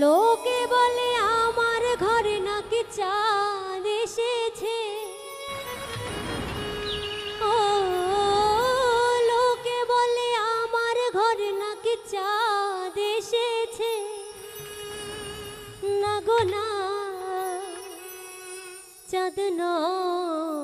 লোকে বলে আমার ঘরে নাকি চাঁদ এসেছে। ও, লোকে বলে আমার ঘরে নাকি চাঁদ এসেছে। না গো, না, চাঁদ নয়।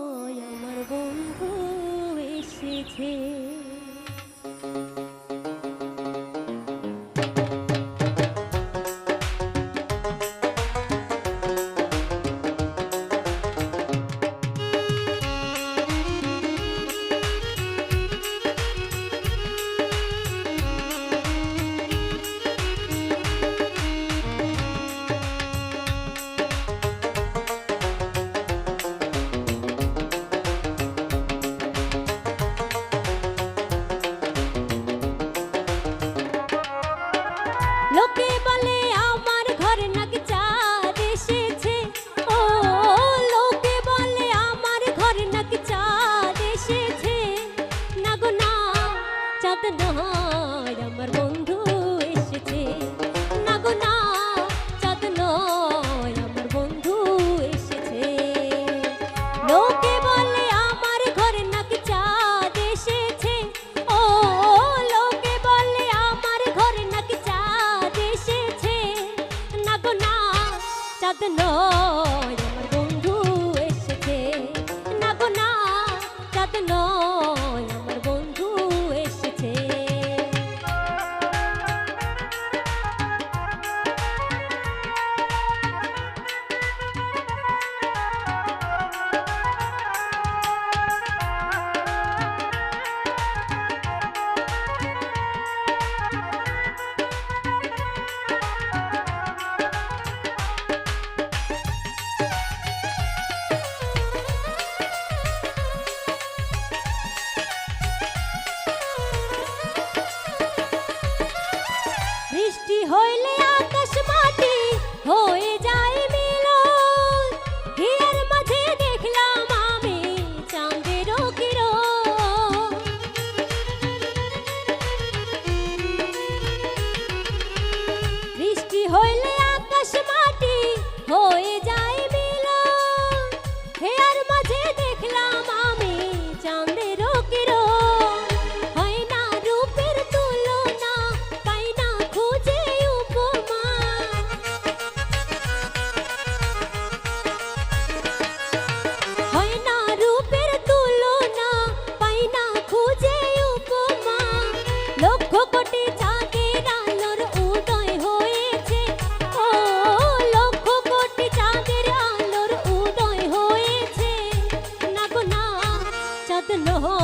হো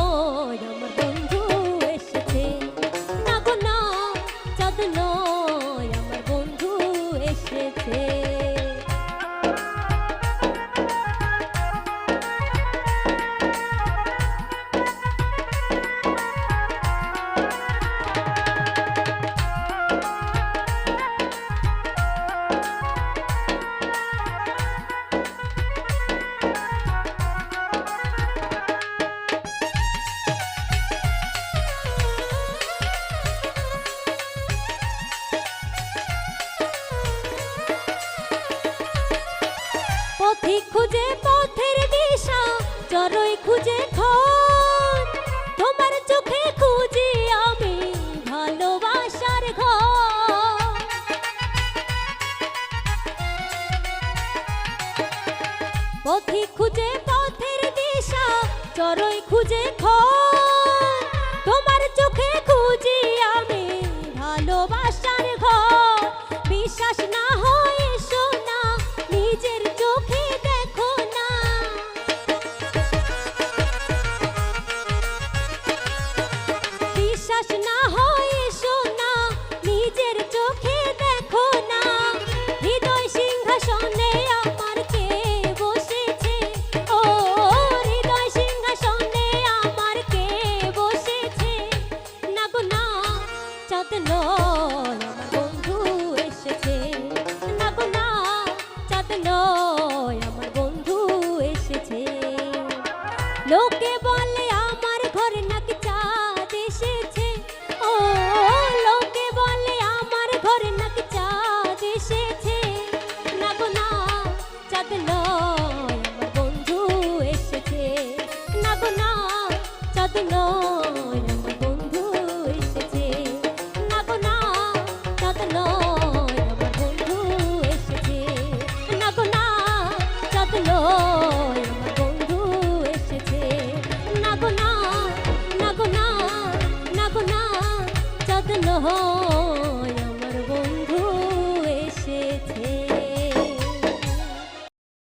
রমপুর চরই খুঁজে খোঁজ তোমার চোখে খুঁজি আমি ভালোবাসার ঘর। পথি খুঁজে পথের দিশা, চরই খুঁজে খোঁজ তোমার চোখে সাধলো। চাঁদ